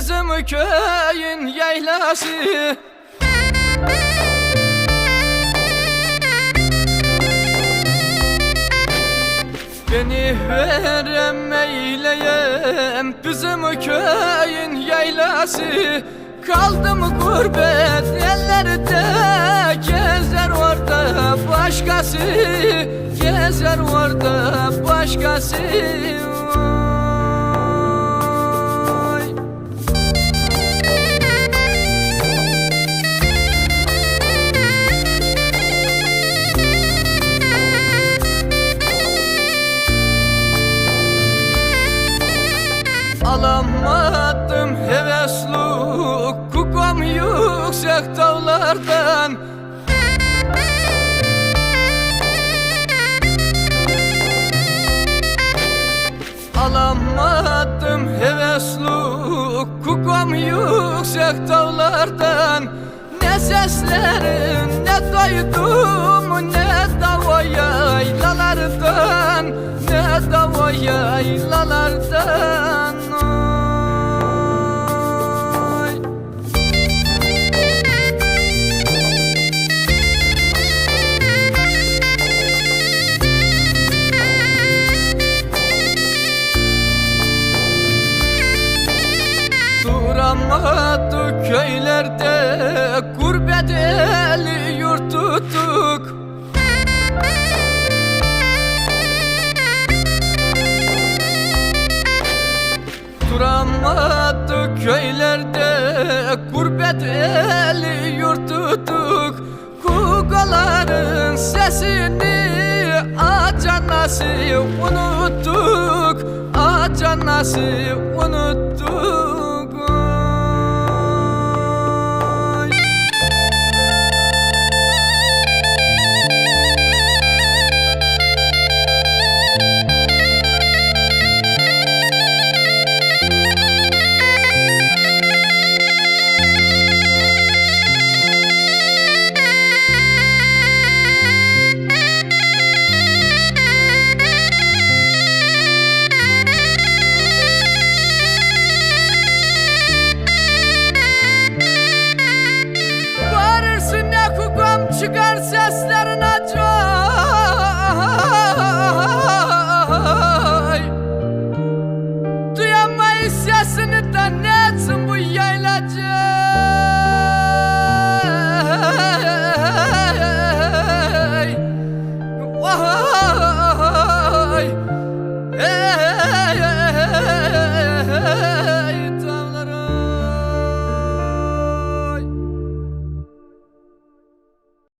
bizim köyün yaylası. Beni verem eyleyem bizim köyün yaylası. Kaldım gurbet ellerde gezer orada başkası. Gezer orada başkası yüksek dağlardan. Alamadım heveslu kukom yüksek dağlardan. Ne seslerin ne duydum ne dava yaylalardan. Ne dava yaylalardan köylerde Gurbet eli yurt tuttuk Duramadık köylerde Gurbet eli yurt tuttuk Kukaların sesini Aca unuttuk? Aca nasıl unuttuk